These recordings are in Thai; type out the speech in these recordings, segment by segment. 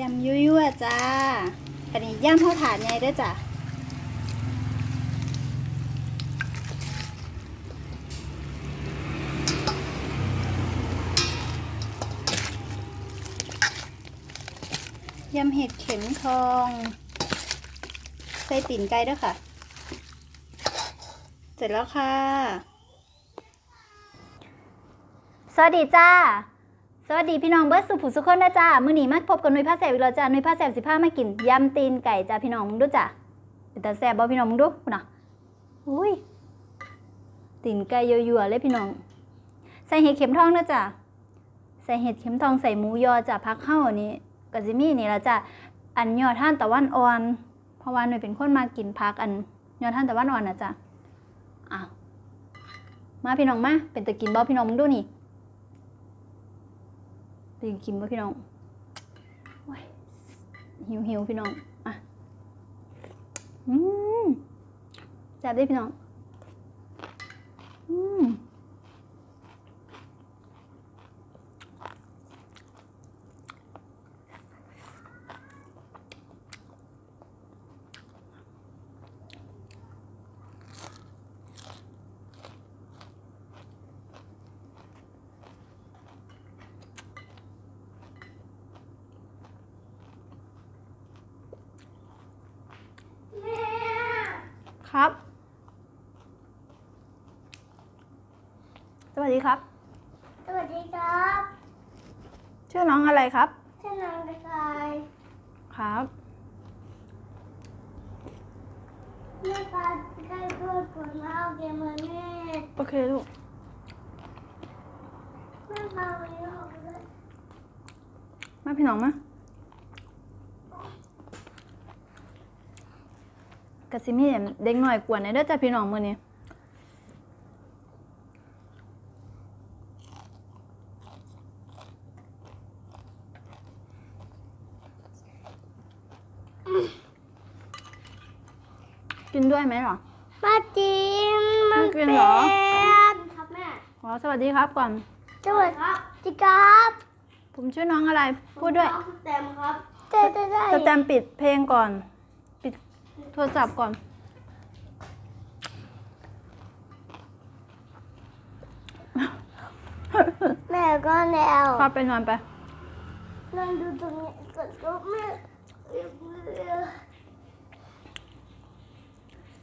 ยำยั่วๆจ้า อันนี้ย่ำข้าวถาดไงด้วยจ้ะยำเห็ดเข็มทอง ใส่ตีนไก่ด้วยค่ะ เสร็จแล้วค่ะ สวัสดีจ้า สวัสดีพี่น้องเบิร์ดสุผุสุขคนนะจ้ามื้อนี้มาพบกับนุ้ยผ้าแสบอีกแล้วจ้านุ้ยผ้าแสบสิผ้ามากินยำตีนไก่จ้าพี่น้องมึงดูจ้าเป็นตาแสบบ่พี่น้องมึงดูพุ่นน่ะอุ้ยตีนไก่ยั่วๆเลยพี่น้อง ใส่เห็ดเข็มทองนะจ้าใส่เห็ดเข็มทองใส่หมูยอจ้าพักเข้านี้กะจิมีนี่ละจ้าอันยอท่านตะวันอ่อน เพราะว่าหน่ยเป็นคนมากินพักอันยอท่านตะวันอ่อนนะจ้ะอ้าวมาพี่น้องมาเป็นตะกินบ่พี่น้องมึงดูนี่ ตื่นกินบ่พี่น้องโอ้ยหิวหิวพี่น้องอะอืมแซ่บได้พี่น้อง อืม ครับ สวัสดีครับ สวัสดีครับ ชื่อน้องอะไรครับ ชื่อนางกระชายครับ แม่ปลาใกล้พูดผลมาเอาเกมมาแม่โอเคลูก แม่ปลาวันนี้ออกเลยมาพี่น้องมา กะซิมีเด็กหน่อยกวนในเด้อจ้ะพี่น้องมื้อนี้กินด้วยไหมหรอมาจิมมันไม่กิเป็นเหรอครับแม่อ๋อสวัสดีครับก่อน สวัสดีครับผมชื่อน้องอะไร พูดด้วย น้องสแตมครับ ได้ได้ได้สแตมป์ปิดเพลงก่อน ปิดโทรศัพท์ก่อน แม่ก็แนวพาไปนอนไป นั่งดูตรงนี้ก่อนก็แม่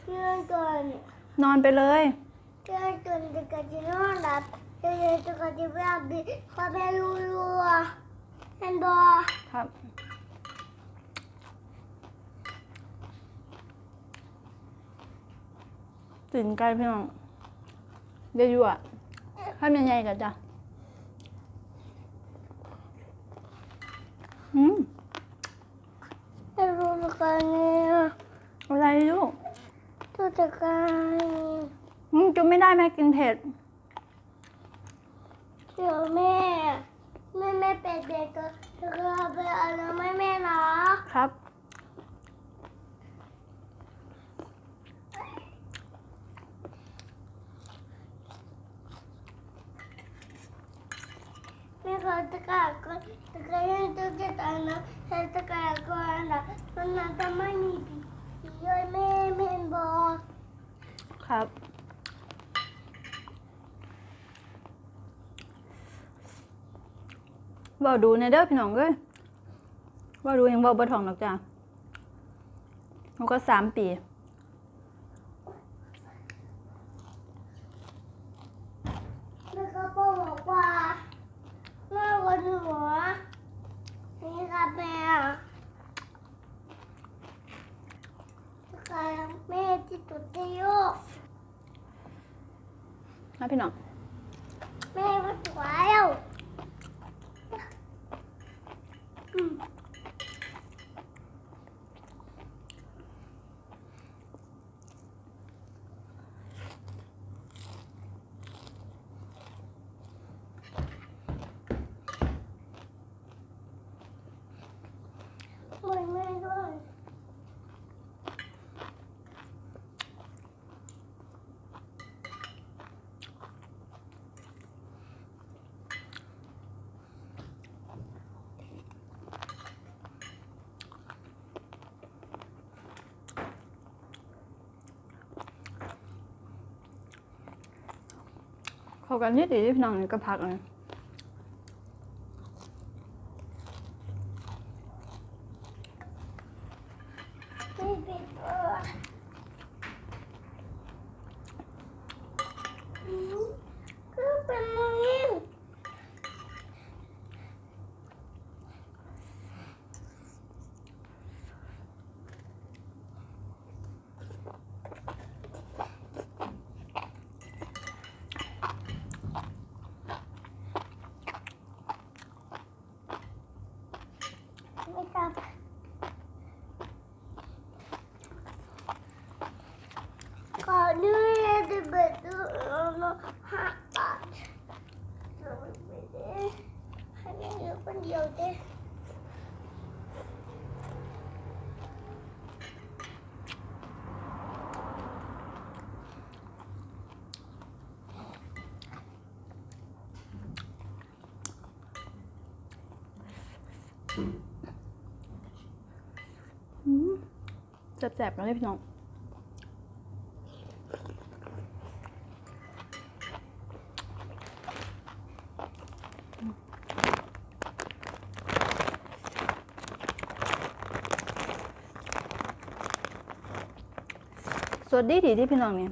เพื่อนก่อนนอนไปเลย เพื่อนก่อนจะกันจะนอนหลับเดี๋ยวจะกันจะแบบดีขอแม่รู้รัวเห็นบอครับ ตื่นไกลพี่น้องเดี๋ยวอยู่อะทำยังไงกันจ้ะอืมไม่รู้ละกันเนี่ยอะไรลูกตัวจะกันอืมจุ๊บไม่ได้แม่กินเผ็ดเดี๋ยวแม่แม่แม่เป็นเด็กก็จะไปเอาน้ำให้แม่นะครับ แม่เขาจะกาก็จะกายังตัวจะตายนะแต่จะกาก็นะมันน่าจะไม่มีผีเยอะแม่แม่บอก ครับเบาดูในเด้อพี่น้องเอ้ยเบาดูยังเบาบ่ถ่องหรอกจ้ะมันก็สามปี แล้วก็พ่อบอกว่าแม่วันหัวนี่ครับแม่ค่ะแม่ที่ตุดที่โยกนะพี่น้อง แม่มาสวยแล้ว เขากันนิดเดียวพี่น้องนี่ก็พักเลย ไม่ปิดตัวอืมก็เป็นมึงนี่ ไม่ทำก่อนนี้จะเปิดดูเราห้าบาทเราไม่ได้ ให้แม่เดียวคนเดียวเด้แสบๆกันเลยพี่น้อง สวัสดีทีที่พี่น้องเนี่ย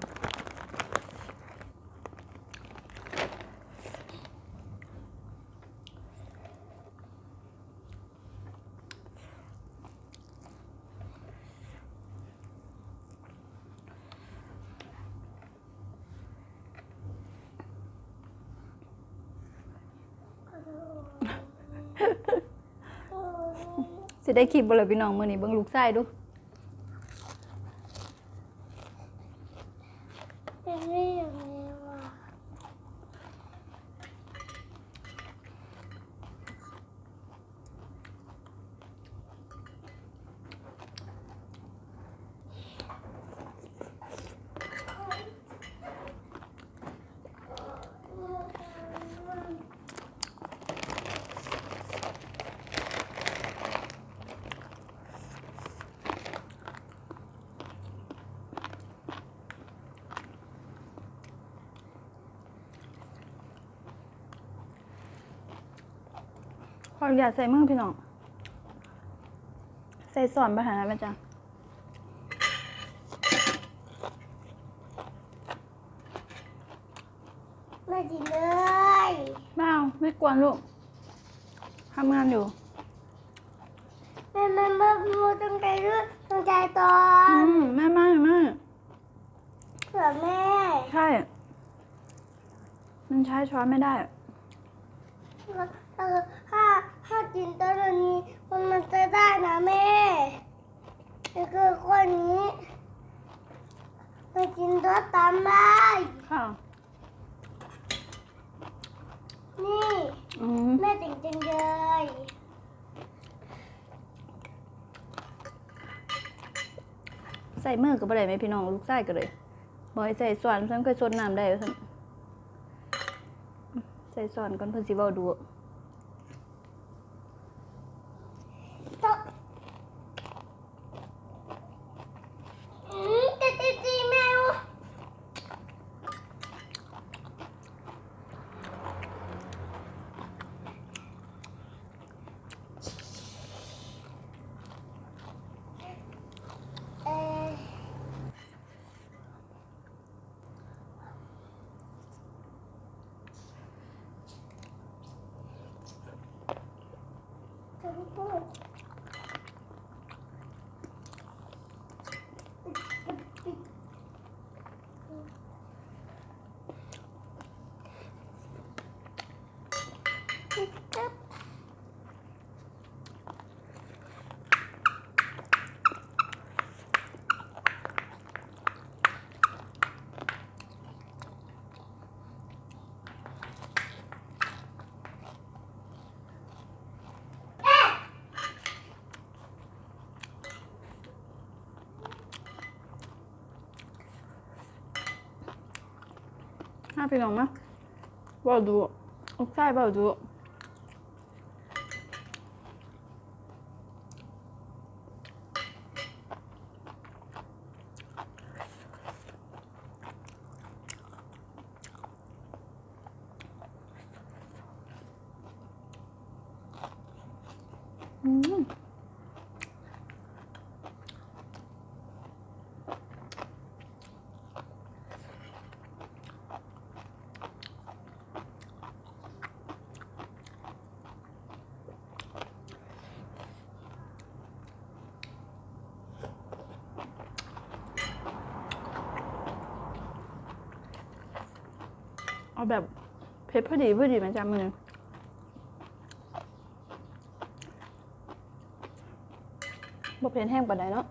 สิได้คลิปบ่เลยพี่น้องมื้อนี้เบิ่งลูกชายดู เป็นเรื่องนี้ว่ะ ขออนุญาตใส่มือพี่น้อง ใส่สอนประหารนะแม่จ้ะไม่ดีเลยไม่เอาไม่กวนลูกทำงานอยู่แม่แม่แม่พูดตั้งใจด้วยตั้งใจตออืนมแม่ไม่แม่เผื่อแม่ ใช่ มันใช้ช้อนไม่ได้ ถ้าถ้าถ้ากินตอนนี้มันมันจะได้นะแม่นี่คือคนนี้มันกินตัวตามได้ค่ะนี่อืมแม่จริงๆเลยใส่มือก็บ่ได้ไหมพี่น้องลูกชายก็เลยบอยใส่สอนฉันเคยสดน้ำได้ว่าซั่นใส่สอนก่อนเพิ่นสิเว้าดู ตบอืมตีตีตีแมวเอ่อจะไม่พูด ห้าพี่น้องมาเว้าดูลูกชายเว้าดู อืม เอาแบบเผ็ดพอดีพอดีมันจะมือบ่เผ็ดแห้งปานใดเนาะ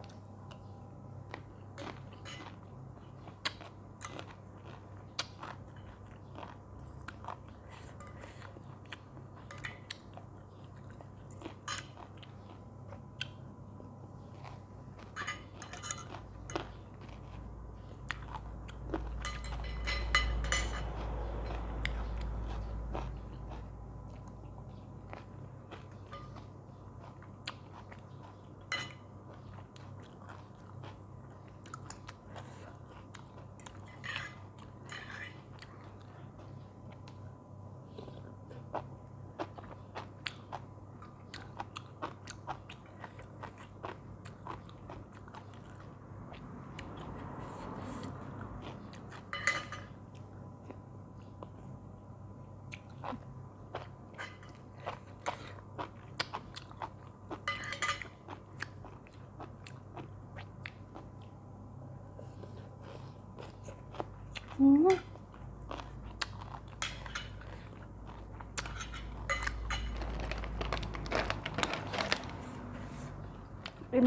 ริม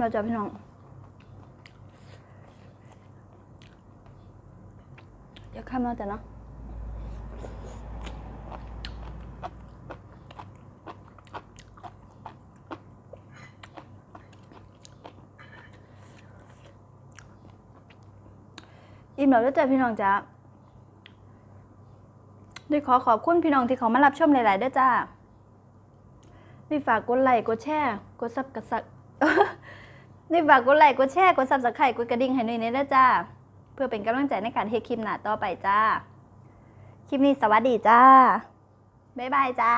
เราจะพี่น้องอย่าข้ามมาแต่เนาะอิ่มแล้วด้อจ้ะพี่น้องจ้า ดยขอขอบคุณพี่น้องที่เขามารับชมหลาย ๆ เด้อจ้านี่ฝากกดไลค์กดแชร์กดซับกระสักนี่ฝากกดไลค์กดแชร์กดซับสไครต์กดกระดิ่งให้หน่อยเด้จ้าเพื่อเป็นกำลังใจในการเฮคลิปหน้าต่อไปจ้า คลิปนี้สวัสดีจ้า บ๊ายบายจ้า